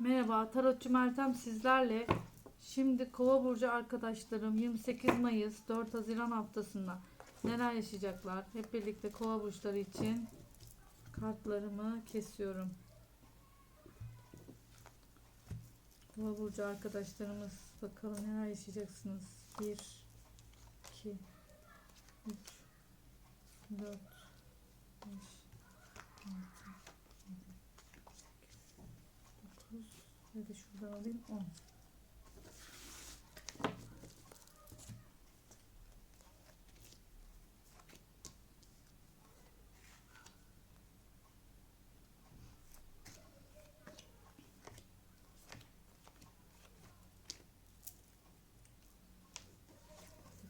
Merhaba, Tarotçu Meltem sizlerle. Şimdi Kova burcu arkadaşlarım 28 Mayıs 4 Haziran haftasında neler yaşayacaklar? Hep birlikte Kova burçları için kartlarımı kesiyorum. Kova burcu arkadaşlarımız bakalım neler yaşayacaksınız? 1 2 3 4 5 6 ve de şuradan alayım 10.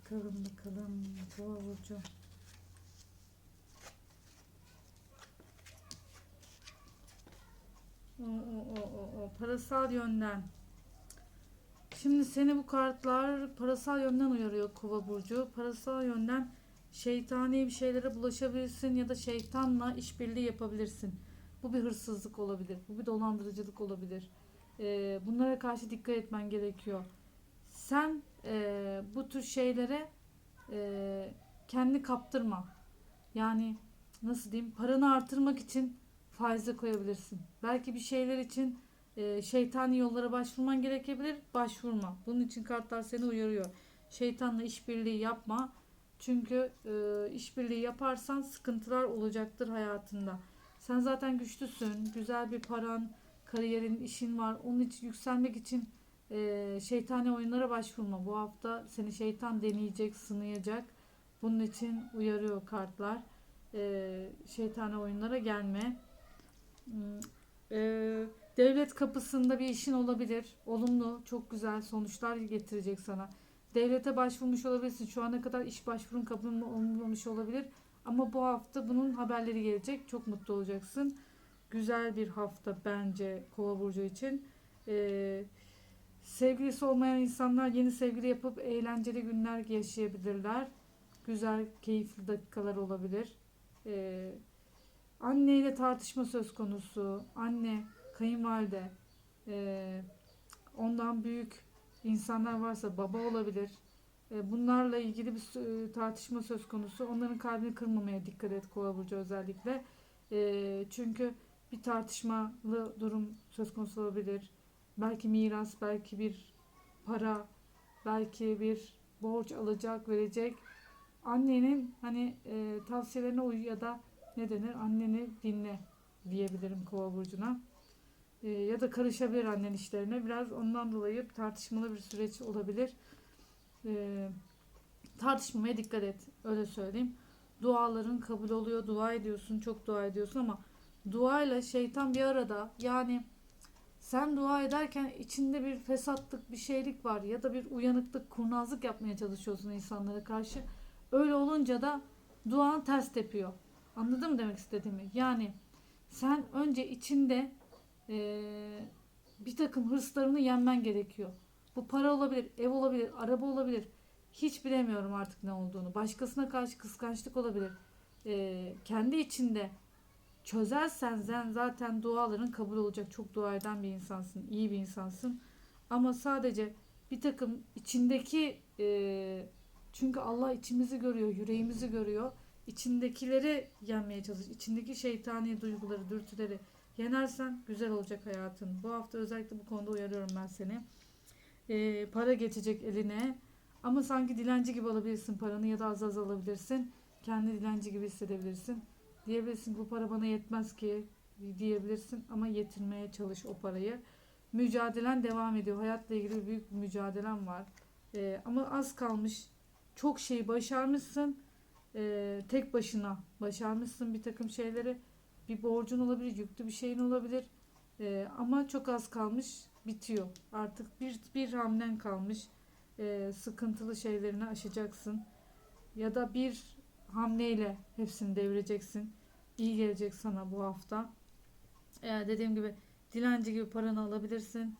Bakalım bakalım Boğa burcu. O, o. Parasal yönden. Şimdi seni bu kartlar parasal yönden uyarıyor Kova burcu. Parasal yönden şeytani bir şeylere bulaşabilirsin ya da şeytanla işbirliği yapabilirsin. Bu bir hırsızlık olabilir. Bu bir dolandırıcılık olabilir. Ee, bunlara karşı dikkat etmen gerekiyor. Sen e, bu tür şeylere e, kendi kaptırma. Yani nasıl diyeyim paranı artırmak için faize koyabilirsin. Belki bir şeyler için e, şeytani yollara başvurman gerekebilir. Başvurma. Bunun için kartlar seni uyarıyor. Şeytanla işbirliği yapma. Çünkü e, işbirliği yaparsan sıkıntılar olacaktır hayatında. Sen zaten güçlüsün. Güzel bir paran, kariyerin, işin var. Onun için yükselmek için e, şeytani oyunlara başvurma. Bu hafta seni şeytan deneyecek, sınayacak. Bunun için uyarıyor kartlar. E, şeytani oyunlara gelme. Hmm, e, devlet kapısında bir işin olabilir. Olumlu, çok güzel sonuçlar getirecek sana. Devlete başvurmuş olabilirsin. Şu ana kadar iş başvurun kabul olmamış olabilir. Ama bu hafta bunun haberleri gelecek. Çok mutlu olacaksın. Güzel bir hafta bence Kova burcu için. Ee, sevgilisi olmayan insanlar yeni sevgili yapıp eğlenceli günler yaşayabilirler. Güzel, keyifli dakikalar olabilir. Ee, anneyle tartışma söz konusu. Anne, kayınvalide, ee, ondan büyük insanlar varsa baba olabilir. E, Bunlarla ilgili bir e, tartışma söz konusu. Onların kalbini kırmamaya dikkat et Kova burcu özellikle. E, Çünkü bir tartışmalı durum söz konusu olabilir. Belki miras, belki bir para, belki bir borç alacak, verecek. Annenin hani e, tavsiyelerine uy ya da ne denir? Anneni dinle diyebilirim Kova burcuna. E, ya da karışabilir annen işlerine. Biraz ondan dolayı tartışmalı bir süreç olabilir. E, tartışmamaya dikkat et. Öyle söyleyeyim. Duaların kabul oluyor. Dua ediyorsun. Çok dua ediyorsun ama duayla şeytan bir arada. Yani sen dua ederken içinde bir fesatlık, bir şeylik var ya da bir uyanıklık, kurnazlık yapmaya çalışıyorsun insanlara karşı. Öyle olunca da duan ters tepiyor. Anladın mı demek istediğimi? Yani sen önce içinde eee, bir takım hırslarını yenmen gerekiyor. Bu para olabilir, ev olabilir, araba olabilir. Hiç bilemiyorum artık ne olduğunu. Başkasına karşı kıskançlık olabilir. Eee, kendi içinde çözersen sen zaten duaların kabul olacak. Çok dua eden bir insansın, iyi bir insansın. Ama sadece bir takım içindeki eee, çünkü Allah içimizi görüyor, yüreğimizi görüyor. İçindekileri yenmeye çalış. İçindeki şeytani duyguları, dürtüleri yenersen güzel olacak hayatın. Bu hafta özellikle bu konuda uyarıyorum ben seni. Ee, para geçecek eline. Ama sanki dilenci gibi alabilirsin paranı ya da az az alabilirsin. Kendi dilenci gibi hissedebilirsin. Diyebilirsin bu para bana yetmez ki diyebilirsin ama yetinmeye çalış o parayı. Mücadelen devam ediyor. Hayatla ilgili büyük bir mücadelen var. Ee, ama az kalmış. Çok şeyi başarmışsın. Ee, tek başına başarmışsın bir takım şeyleri. Bir borcun olabilir, yüklü bir şeyin olabilir. Ee, ama çok az kalmış, bitiyor. Artık bir, bir hamlen kalmış. Ee, sıkıntılı şeylerini aşacaksın. Ya da bir hamleyle hepsini devireceksin. İyi gelecek sana bu hafta. Ee, dediğim gibi dilenci gibi paranı alabilirsin.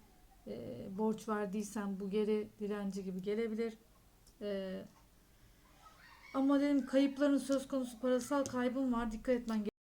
Ee, borç verdiysen bu geri dilenci gibi gelebilir. Ee, ama dedim kayıpların söz konusu parasal kaybın var. Dikkat etmen